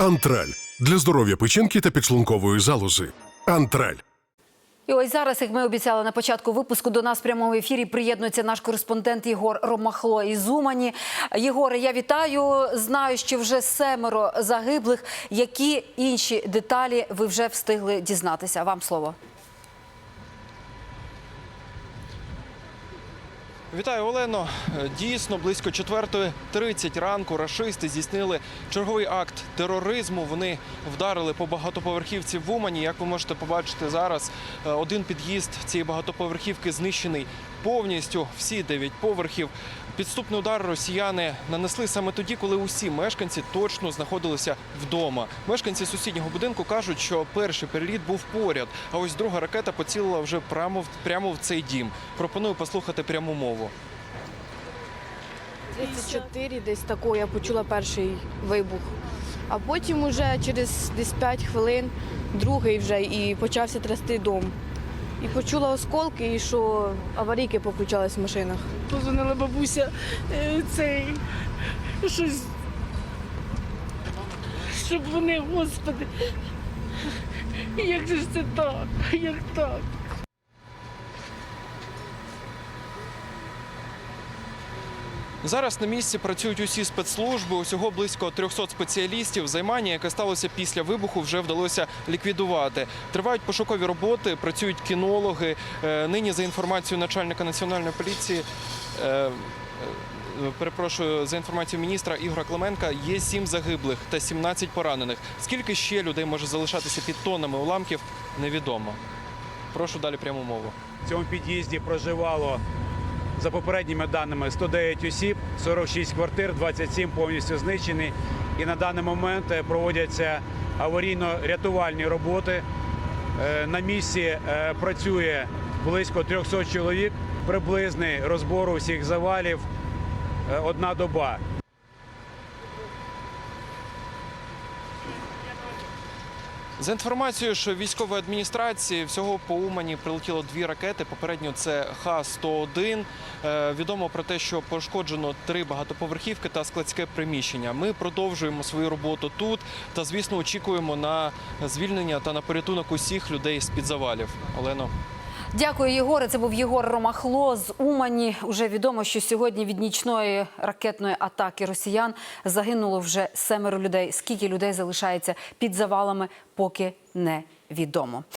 Антраль для здоров'я печінки та підшлункової залози. Антраль. І ось зараз, як ми обіцяли на початку випуску, до нас в прямому ефірі приєднується наш кореспондент Єгор Ромахло із Умані. Єгоре, я вітаю. Знаю, що вже семеро загиблих. Які інші деталі ви вже встигли дізнатися? Вам слово. Вітаю, Олено. Дійсно, близько 4.30 ранку рашисти здійснили черговий акт тероризму. Вони вдарили по багатоповерхівці в Умані. Як ви можете побачити зараз, е, один під'їзд цієї багатоповерхівки знищений повністю. Всі дев'ять поверхів. Підступний удар росіяни нанесли саме тоді, коли усі мешканці точно знаходилися вдома. Мешканці сусіднього будинку кажуть, що перший переліт був поряд, а ось друга ракета поцілила вже прямо в прямо в цей дім. Пропоную послухати пряму мову. 34 десь такого я почула перший вибух. А потім уже через десь 5 хвилин другий вже і почався трясти дом. І почула осколки, і що аварійки поключались в машинах. Позвонила бабуся е, цей щось. Щоб вони, господи. Як же ж це так? Як так? Зараз на місці працюють усі спецслужби. Усього близько 300 спеціалістів. Займання, яке сталося після вибуху, вже вдалося ліквідувати. Тривають пошукові роботи, працюють кінологи. Е, Нині, за інформацією начальника національної поліції. е, е, Перепрошую за інформацією міністра Ігора Клименка. Є сім загиблих та 17 поранених. Скільки ще людей може залишатися під тоннами уламків, невідомо. Прошу далі пряму мову. В цьому під'їзді проживало за попередніми даними 109 осіб, 46 квартир, 27 повністю знищені. І на даний момент е, проводяться аварійно-рятувальні роботи. Е, На місці е, працює близько 300 чоловік. Приблизний розбору всіх завалів одна доба. За інформацією ж військової адміністрації, всього по Умані прилетіло дві ракети. Попередньо це Х-101. Е, Відомо про те, що пошкоджено три багатоповерхівки та складське приміщення. Ми продовжуємо свою роботу тут та, звісно, очікуємо на звільнення та на порятунок усіх людей з під завалів. Олено. Дякую, Єгоре. Це був Єгор Ромахло з Умані. Уже відомо, що сьогодні від нічної ракетної атаки росіян загинуло вже семеро людей. Скільки людей залишається під завалами, поки не відомо.